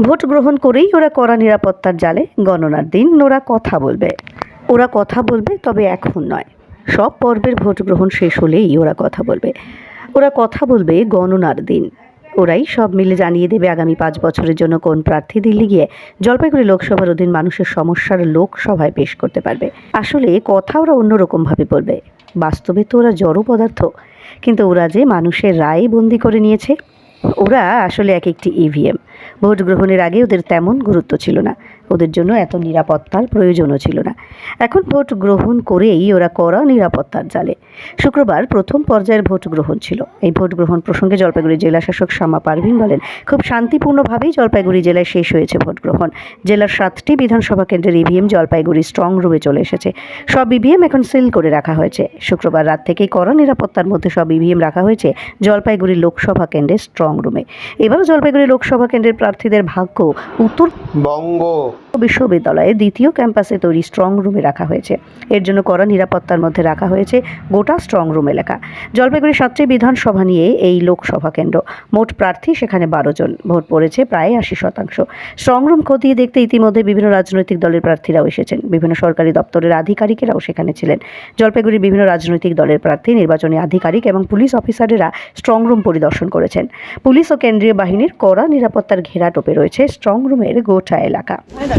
Vote গ্রহণ করেই ওরা কড়া নিরাপত্তার জালে গণনার দিন ওরা কথা বলবে। ওরা কথা বলবে, তবে এখন নয়। সব পর্বের ভোট গ্রহণ শেষ হলেই ওরা কথা বলবে। ওরা কথা বলবে গণনার দিন। ওরাই সব মিলে জানিয়ে দেবে আগামী পাঁচ বছরের জন্য কোন প্রার্থী দিল্লি গিয়ে জলপাইগুড়ি লোকসভার অধীন মানুষের সমস্যার লোকসভায় পেশ করতে পারবে। আসলে কথা ওরা অন্যরকমভাবে বলবে। বাস্তবে তো ওরা জড় পদার্থ। কিন্তু ওরা যে মানুষের রায় বন্দি করে নিয়েছে ওরা আসলে এক একটি ইভিএম ভোট গ্রহণের আগে ওদের তেমন গুরুত্ব ছিল না। ওদের জন্য এত নিরাপত্তার প্রয়োজনও ছিল না। এখন ভোট গ্রহণ করেই ওরা কড়া নিরাপত্তার জালে। শুক্রবার প্রথম পর্যায়ের ভোট গ্রহণ ছিল। এই ভোট গ্রহণ প্রসঙ্গে জলপাইগুড়ি জেলা শাসক শামা পারভিন বলেন, খুব শান্তিপূর্ণভাবেই জলপাইগুড়ি জেলায় শেষ হয়েছে ভোট গ্রহণ। জেলার সাতটি বিধানসভা কেন্দ্রের ইভিএম জলপাইগুড়ি স্ট্রং রুমে চলে এসেছে। সব ইভিএম এখন সিল করে রাখা হয়েছে। শুক্রবার রাত থেকেই কড়া নিরাপত্তার মধ্যে সব ইভিএম রাখা হয়েছে জলপাইগুড়ি লোকসভা কেন্দ্রের স্ট্রং রুমে এবার জলপাইগুড়ি লোকসভা কেন্দ্রের প্রার্থীদের ভাগ্য উত্তর বঙ্গ। বিশ্ববিদ্যালয়ে দ্বিতীয় ক্যাম্পাসে তৈরি স্ট্রং রুমে রাখা হয়েছে। এর জন্য কড়া নিরাপত্তার মধ্যে রাখা হয়েছে গোটা স্ট্রং রুম এলাকা। জলপাইগুড়ি সাতটি বিধানসভা নিয়ে এই লোকসভা কেন্দ্র। মোট প্রার্থী সেখানে বারো জন। ভোট পড়েছে প্রায় আশি শতাংশ। স্ট্রং রুম খতিয়ে দেখতে ইতিমধ্যে বিভিন্ন রাজনৈতিক দলের প্রার্থীরাও এসেছেন। বিভিন্ন সরকারি দপ্তরের আধিকারিকেরাও সেখানে ছিলেন। জলপাইগুড়ির বিভিন্ন রাজনৈতিক দলের প্রার্থী, নির্বাচনী আধিকারিক এবং পুলিশ অফিসারেরা স্ট্রং রুম পরিদর্শন করেছেন। পুলিশ ও কেন্দ্রীয় বাহিনীর কড়া নিরাপত্তার ঘেরা টোপে রয়েছে স্ট্রং রুমের গোটা এলাকা।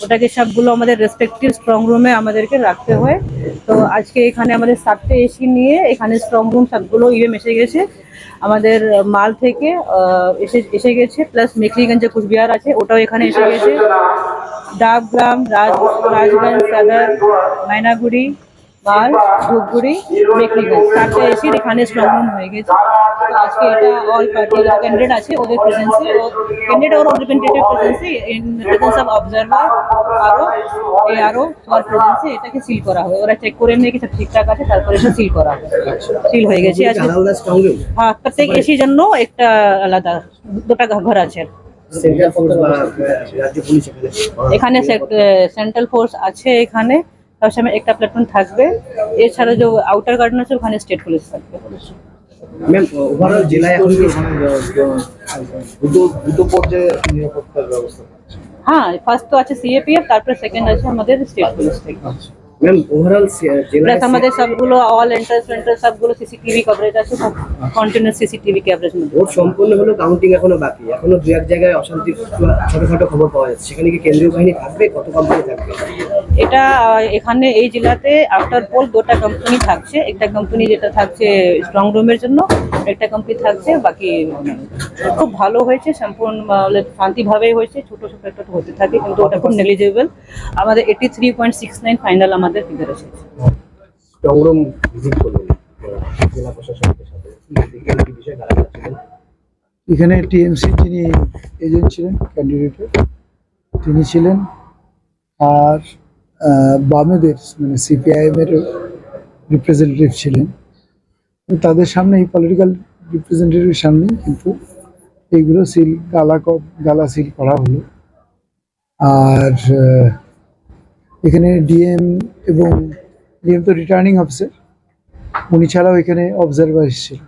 ওটাকে সবগুলো আমাদের রেসপেক্টিভ স্ট্রং রুমে আমাদেরকে রাখতে হয়। তো আজকে এখানে আমাদের সাতটা এসি নিয়ে এখানে স্ট্রং রুম সবগুলো ইয়ে এসে গেছে। আমাদের মাল থেকে এসে এসে গেছে প্লাস মেখলিগঞ্জে কুচবিহার আছে, ওটাও এখানে এসে গেছে। ডাবগ্রাম রাজ, রাজগঞ্জ, সাগর, মাইনাগুড়ি মাল ধূপগুড়ি মেখলিগঞ্জ চারটে এসির এখানে স্ট্রং হয়ে গেছে। তো আজকে এটা অল পার্টি ক্যান্ডিডেট আছে ওদের প্রেজেন্সে ক্যান্ডিডেট ওর রিপ্রেজেন্টেটিভ প্রেজেন্সে ইন প্রেজেন্স অফ অবজারভার আরও এ আরও সবার প্রেজেন্সে এটাকে সিল করা হয় ওরা চেক করে নিয়ে কি সব ঠিকঠাক আছে তারপরে এটা সিল করা হয় সিল হয়ে গেছে আজকে হ্যাঁ প্রত্যেক এসির জন্য একটা আলাদা দুটা ঘর আছে। এখানে। সেন্ট্রাল ফোর্স আছে এখানে। তার সামনে একটা প্ল্যাটফর্ম থাকবে। এছাড়া যে আউটার গার্ডেন আছে ওখানে স্টেট পুলিশ থাকবে। ম্যাম ওভারঅল জেলায় এখন দুটো দুটো পর্যায়ে নিরাপত্তার ব্যবস্থা হ্যাঁ ফার্স্ট তো আছে সিএপিএফ তারপরে সেকেন্ড আছে আমাদের স্টেট পুলিশ থেকে। ম্যাম ওভারঅল প্লাস আমাদের সবগুলো অল এন্ট্রান্স এন্ট্রান্স সবগুলো সিসিটিভি কভারেজ আছে সব কন্টিনিউস সিসিটিভি কভারেজ মধ্যে। ভোট সম্পূর্ণ হলো কাউন্টিং এখনও বাকি। এখনও দু এক জায়গায় অশান্তি ছোটখাটো খবর পাওয়া যাচ্ছে। সেখানে কি কেন্দ্রীয় বাহিনী থাকবে? কত কোম্পানি থাকবে? এটা এখানে এই জেলাতে আফটার পোল দুটা কোম্পানি থাকছে। একটা কোম্পানি যেটা থাকছে স্ট্রং রুমের জন্য একটা কোম্পানি থাকছে বাকি খুব ভালো হয়েছে সম্পূর্ণ মানে শান্তিভাবে হয়েছে। ছোট ছোট একটা হতে থাকে কিন্তু ওটা খুব নেগলিজেবল আমাদের eighty three point six nine final আমাদের ফিগার এসেছে স্ট্রংরুম ভিজিট করলেন জেলা প্রশাসনের সাথে। কি বিষয়ে গালাগাল ছিলেন এখানে টিএমসি যিনি এজেন্ট ছিলেন ক্যান্ডিডেটের তিনি ছিলেন। আর আহ, বামেদের মানে সিপিআইএম এর রিপ্রেজেন্টেটিভ ছিলেন। তাদের সামনে এই পলিটিক্যাল রিপ্রেজেন্টেটিভের সামনে কিন্তু এইগুলো সিল গালা ক- গালা সিল করা হলো। আর এখানে ডিএম এবং ডিএম তো রিটার্নিং অফিসার উনি ছাড়াও এখানে অবজারভার এসেছিল।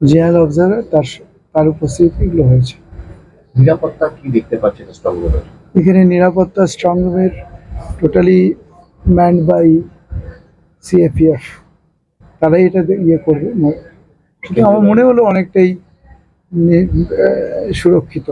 জেনারেল অবজারভার তার তার উপস্থিতি এগুলো হয়েছে। নিরাপত্তা কি দেখতে পাচ্ছেন স্ট্রং এখানে নিরাপত্তা স্ট্রং রুমের টোটালি ম্যান্ড বাই সিএপিএফ তারাই এটা ইয়ে করবে। আমার মনে হলো অনেকটাই সুরক্ষিত।